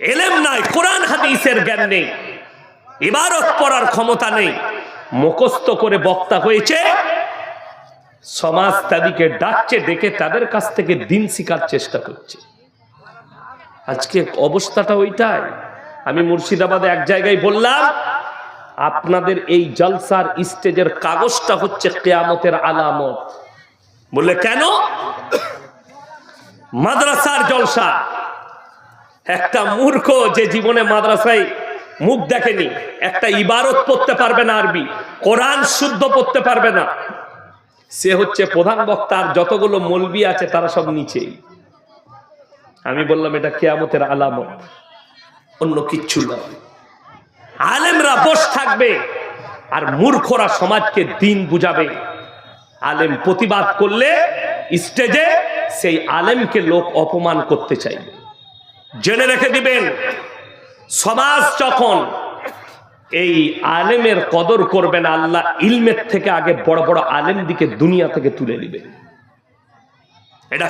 এলেম নাই, কোরআন, হাদিসের জ্ঞান নেই। ইবারত পড়ার ক্ষমতা নেই। মুখস্থ করে বক্তা হয়েছে। সমাজ তাদেরকে ডাকছে, ডেকে তাদের কাছ থেকে দিন শিকার চেষ্টা করছে। আজকে অবস্থাটা ওইটাই। আমি মুর্শিদাবাদে এক জায়গায় বললাম, আপনাদের এই জলসার স্টেজের কাগজটা হচ্ছে কেয়ামতের আলামত। বললে, কেন? মাদ্রাসার জলসা। একটা মূর্খ যে জীবনে মাদ্রাসায় মুখ দেখেনি, একটা ইবারত পড়তে পারবে না আরবি, কোরআন শুদ্ধ পড়তে পারবে না। সে হচ্ছে প্রধান বক্তা, আর যতগুলো মলবি আছে তারা সব নিচেই। আমি বললাম, এটা কেয়ামতের আলামত। অন্য কিচ্ছু নয়। আলেমরা বস থাকবে, আর মূর্খরা সমাজকে দিন বুঝাবে। আলেম প্রতিবাদ করলে স্টেজে সেই আলেমকে লোক অপমান করতে চাইবে। জেনে রেখে দিবেন, সমাজ যখন এই আলেমের কদর করবেন আল্লাহ ইলমের থেকে আগে বড় বড় আলেম দিকে দুনিয়া থেকে তুলে নিবে এটা